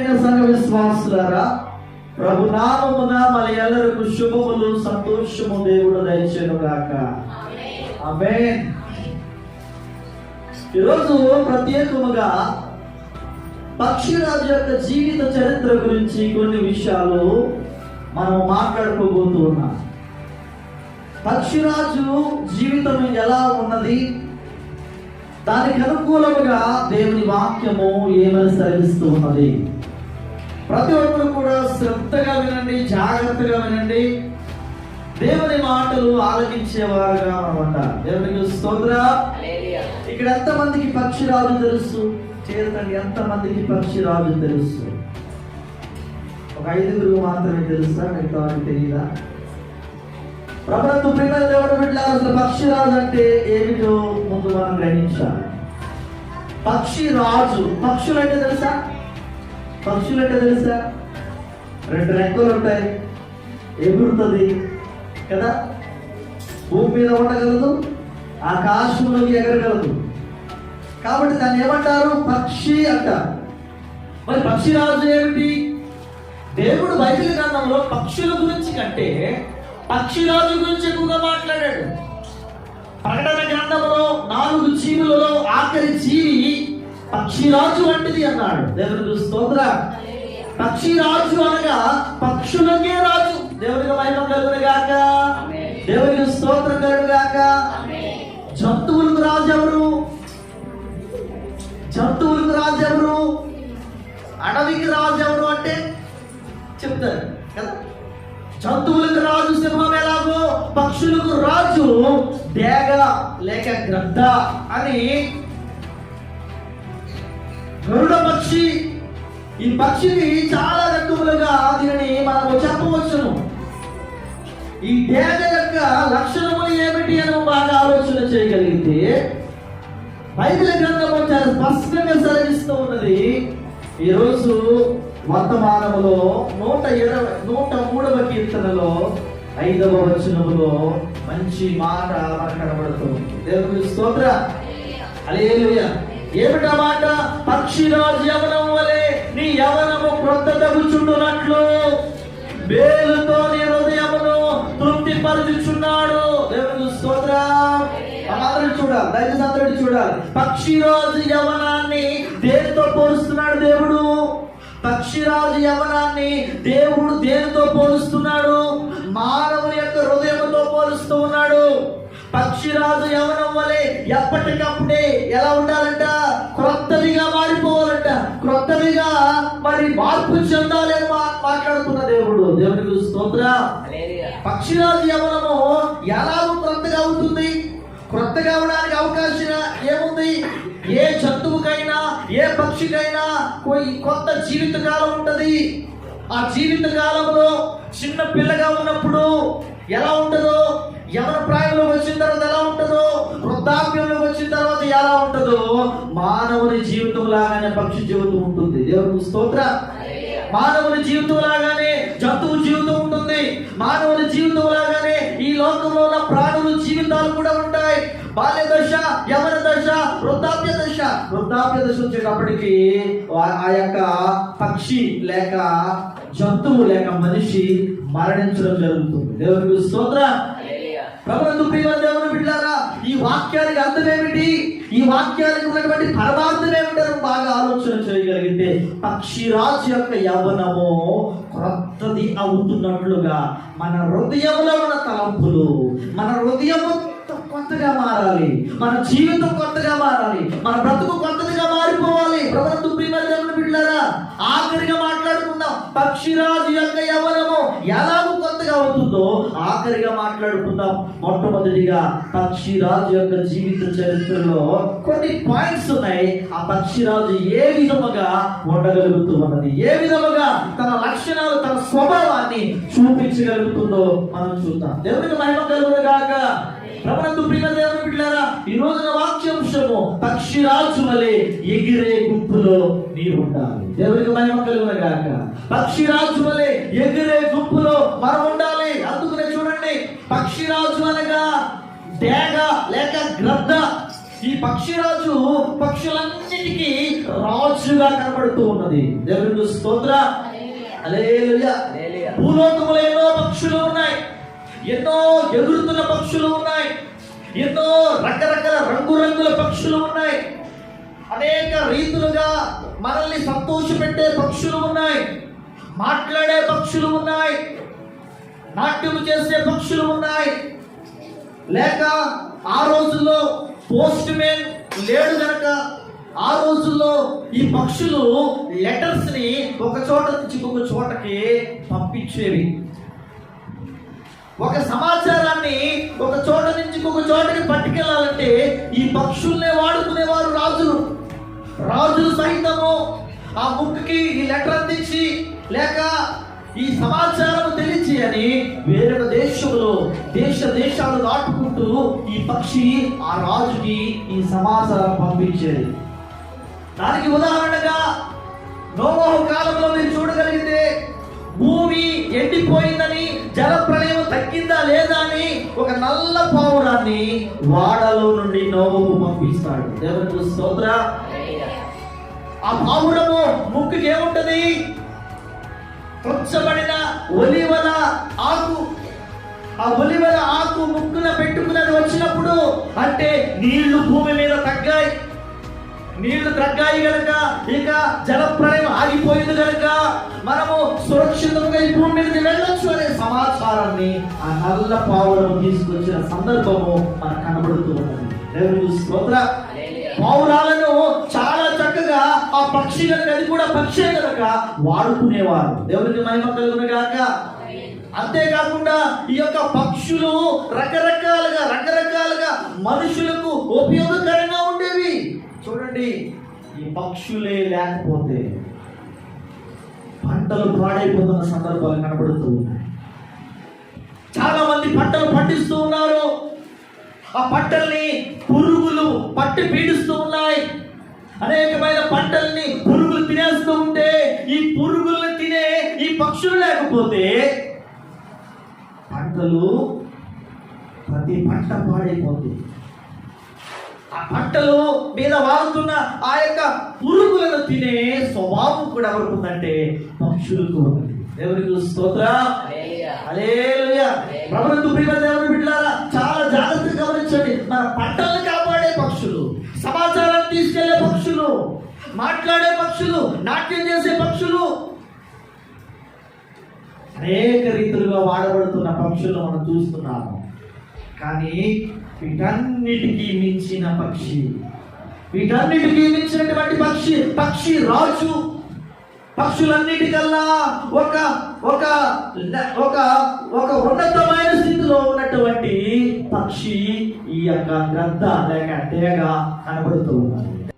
సంఘ విశ్వాసులారా ప్రభు నామమున మన ఎల్లరకు శుభములు సంతోషము దేవుడు దయచేను గాక ఆమేన్. ఈరోజు ప్రత్యేకముగా పక్షిరాజు యొక్క జీవిత చరిత్ర గురించి కొన్ని విషయాలు మనం మాట్లాడుకోబోతూ ఉన్నాం. పక్షిరాజు జీవితం ఎలా ఉన్నది? దానికి అనుకూలముగా దేవుని వాక్యము ఏమని సరిస్తూ ఉన్నది? ప్రతి ఒక్కరు కూడా శ్రద్ధగా వినండి జాగ్రత్తగా వినండి. దేవుని మాటలు ఆలకించేవారుగా ఉండాలి. దేవునికి స్తోత్ర. ఇక్కడ ఎంతమందికి పక్షిరాజు తెలుసు? చేతండి ఎంతమందికి పక్షిరాజు తెలుసు? ఒక ఐదుగురు మాత్రమే తెలుసా? మిగతా తెలియదా ప్రభుత్వ ప్రేమ దేవుడు బిడ్డలారా, అసలు పక్షిరాజు అంటే ఏమిటో ముందు మనం గ్రహించాలి. పక్షిరాజు పక్షులు అంటే తెలుసా? పక్షులు అంటే తెలుసా? రెండు రెక్కలు ఉంటాయి. ఎగురుతుంది. కదా? భూమి మీద ఉండగలదు ఆకాశంలోకి ఎగరగలదు. కాబట్టి దాన్ని ఏమంటారు? పక్షి అంటారు. మరి పక్షి రాజు ఏమిటి? దేవుడు బైబిల్ గ్రంథంలో పక్షుల గురించి కంటే పక్షిరాజు గురించి ఎక్కువగా మాట్లాడాడు. ప్రకటన గ్రంథంలో నాలుగు జీవులలో ఆఖరి జీవి పక్షిరాజు వంటిది అన్నాడు. దేవునికి స్తోత్ర. పక్షిరాజు అనగా పక్షులకే రాజు. దేవునికి మహిమ కలుగును గాక దేవునికి స్తోత్రం కలుగును గాక జంతువులకు రాజు ఎవరు జంతువులకు రాజు ఎవరు అడవికి రాజు ఎవరు అంటే చెప్తారు కదా? జంతువులకు రాజు సింహం ఎలాగో? పక్షులకు రాజు డేగ లేక గ్రద్ద అని గరుడ పక్షి ఈ పక్షిని చాలా రకములుగా దీనిని మనము చెప్పవచ్చును. ఈ డేగ యొక్క లక్షణములు ఏమిటి అని బాగా ఆలోచన చేయగలిగితే బైబిల్ గ్రంథము చాలా స్పష్టంగా సెలవిస్తూ ఉన్నది. ఈరోజు వర్తమానములో నూట ఇరవై నూట మూడవ కీర్తనలో ఐదవ వచనములో మంచి మాట మనకు కనబడుతుంది దేవుని స్తోత్ర. హల్లెలూయా. ఏమిట మాట? పక్షిరాజు యవనం వలె నీ యవనము క్రొత్త తగుచుండునట్లు. వేలుతో నీ హృదయమును తృప్తి పరుచుచున్నాడు దేవుని స్తోత్రం. అందరూ చూడాలి దయచేసి అందరూ చూడాలి. పక్షిరాజు యవనాన్ని దేనితో పోలుస్తున్నాడు దేవుడు? పక్షిరాజు యవనాన్ని దేవుడు దేనితో పోలుస్తున్నాడు? మానవుని యొక్క హృదయంతో పోలుస్తూ ఉన్నాడు. పక్షిరాజు యవనం వలె ఎప్పటికప్పుడు స్తోత్ర పక్షిరాజు యవనము ఎలాగో క్రొత్తగా ఉంటుంది. క్రొత్తగా అవడానికి అవకాశం ఏముంది? ఏ జంతువుకైనా ఏ పక్షికైనా కొత్త జీవిత కాలం ఉంటది. ఆ జీవిత కాలంలో చిన్న పిల్లగా ఉన్నప్పుడు ఎలా ఉంటుందో యవన ప్రాయంలో వచ్చిన తర్వాత ఎలా ఉంటుందో వృద్ధాప్యంలో వచ్చిన తర్వాత ఎలా ఉంటుందో మానవుని జీవితం లాగానే పక్షి జీవితం ఉంటుంది. దేవుని స్తోత్ర. మానవుని జీవితం లాగానే జంతువు జీవితం మానవుని జీవితం లాగానే ఈ లోకంలో ఉన్న ప్రాణుల జీవితాలు కూడా ఉంటాయి. బాల్య దశ యవన దశ వృద్ధాప్య దశ. వృద్ధాప్య దశ వచ్చేటప్పటికి ఆ- యొక్క పక్షి లేక జంతువు లేక మనిషి మరణించడం జరుగుతుంది. దేవునికి స్తోత్ర. ప్రభుత్వ దేవుని బిడ్డారా వాక్యానికి అర్థం ఏమిటి ఈ వాక్యానికి ఉన్నటువంటి పరమార్థం ఏమిటని బాగా ఆలోచన చేయగలిగితే పక్షిరాజు యొక్క యవనము క్రొత్తది అవుతున్నట్లుగా మన హృదయంలో ఉన్న తలంపులు మన హృదయము కొత్తగా మారాలి మన జీవితం కొత్తగా మారాలి మన బ్రతుకు కొత్తదిగా మారిపోవాలి. ప్రభుత్వ ప్రియ బిడ్డారా ఆఖరిగా మాట్లాడుకుందాం పక్షిరాజు యొక్క యవనము ఎలాగో కొత్తగా ఉంటుందో ఆఖరిగా మాట్లాడుకుందాం. మొట్టమొదటిగా పక్షిరాజు యొక్క జీవిత చరిత్రలో కొన్ని పాయింట్స్ ఉన్నాయి. ఆ పక్షిరాజు ఏ విధముగా ఉండగలుగుతూ ఉన్నది? ఏ విధముగా తన లక్షణాలు తన స్వభావాన్ని చూపించగలుగుతుందో మనం చూద్దాం. దేవునికి మహిమ కలుగునగాక. ప్రభుత్వ ప్రియ దేవుని బిడ్డారా ఈ రోజున వాక్యాంశము పక్షిరాజు వలె ఎగిరే గుంపులో నీవు ఉండాలి దేవునికి మహిమ కలుగునగాక. పక్షిరాజు వలె ఎగిరే గుంపులో మనం ఉండాలి అందుకనే చూడండి పక్షిరాజు అనగా డేగ లేక గ్రద్ద. ఈ పక్షిరాజు పక్షులన్నిటికీ రాజుగా కనబడుతూ ఉన్నది. దేవుడు స్తోత్ర. భూలోకములో ఎన్నో పక్షులు ఉన్నాయి. ఎన్నో ఎగురుతున్న పక్షులు ఉన్నాయి. ఎన్నో రకరకాల రంగురంగుల పక్షులు ఉన్నాయి. అనేక రీతులుగా మనల్ని సంతోషపెట్టే పక్షులు ఉన్నాయి. మాట్లాడే పక్షులు ఉన్నాయి. నాట్యం చేసే పక్షులు ఉన్నాయి. లేక ఆ రోజుల్లో పోస్ట్ మ్యాన్ లేడు కనుక ఆ రోజుల్లో ఈ పక్షులు లెటర్స్ని ఒక చోట నుంచి ఇంకొక చోటకి పంపించేవి. ఒక సమాచారాన్ని ఒక చోట నుంచి ఇంకొక చోటకి పట్టుకెళ్ళాలంటే ఈ పక్షుల్నే వాడుకునేవారు రాజులు. రాజులు సహితము ఆ బుక్కి ఈ లెటర్ అందించి లేక ఈ సమాచారం తెలిసి అని వేరొక దేశంలో దేశ దేశాలు దాటుకుంటూ ఈ పక్షి ఆ రాజుకి ఈ సమాచారం పంపించేది. దానికి ఉదాహరణగా నోమోహ కాలంలో మీరు చూడగలిగితే భూమి ఎండిపోయిందని జల ప్రళయం తగ్గిందా లేదా అని ఒక నల్ల పావురాన్ని వాడలో నుండి నోమోహు పంపిస్తాడు. దేవునికి స్తోత్ర ఆ పావురము ముక్కుకి ఏముంటది? త్వచ్చబడిన ఒలివల ఆకు ఆ ఒలివల ఆకు ముక్కున పెట్టుకున్నది వచ్చినప్పుడు అంటే నీళ్ళు భూమి మీద తగ్గాయి. నీళ్ళు తగ్గాయి గనక ఇక జలప్రలయం ఆగిపోయింది గనక మనము సురక్షితంగా ఈ భూమి మీదకి వెళ్ళొచ్చు అనే సమాచారాన్ని ఆ నల్ల పావురం తీసుకొచ్చిన సందర్భము మనకు కనబడుతూ ఉన్నది. పావురాలను చాలా ఆ పక్షి కనుక అది కూడా పక్షే కనుక వాడుకునేవారు. దేవునికి మహిమ కలుగును కాక అంతేకాకుండా ఈ యొక్క పక్షులు రకరకాలుగా రకరకాలుగా మనుషులకు ఉపయోగకరంగా ఉండేవి. చూడండి ఈ పక్షులే లేకపోతే పంటలు పాడైపోతున్న సందర్భాలు కనబడుతూ ఉన్నాయి. చాలా మంది పంటలు పండిస్తూ ఉన్నారు. ఆ పంటల్ని పురుగులు పట్టి పీడిస్తూ ఉన్నారు. అనేకమైన పంటల్ని పురుగులు తినేస్తూ ఉంటే ఈ పురుగుల్ని తినే ఈ పక్షులు లేకపోతే పంటలు ప్రతి పంట పాడైపోతుంది. ఆ పంటలు మీద వాడుతున్న ఆ యొక్క పురుగులను తినే స్వభావం కూడా ఎవరికి ఉందంటే పక్షులకు ఉంది. దేవునికి స్తోత్ర. ప్రియమైన దేవుని బిడ్డలారా చాలా జాగ్రత్తగా గమనించండి. మన పంటలను మాట్లాడే పక్షులు నాట్యం చేసే పక్షులు. అనేక రీతులుగా వాడబడుతున్న పక్షులు మనం చూస్తున్నాము. కానీ వీటన్నిటికీ మించిన పక్షి వీటన్నిటికీ మించినటువంటి పక్షి పక్షి రాజు. పక్షులన్నిటికల్లా ఒక ఒక ఒక ఒక ఉన్నతమైన స్థితిలో ఉన్నటువంటి పక్షి ఈ యొక్క గద్ద లేక తేగ కనబడుతూ ఉన్నది.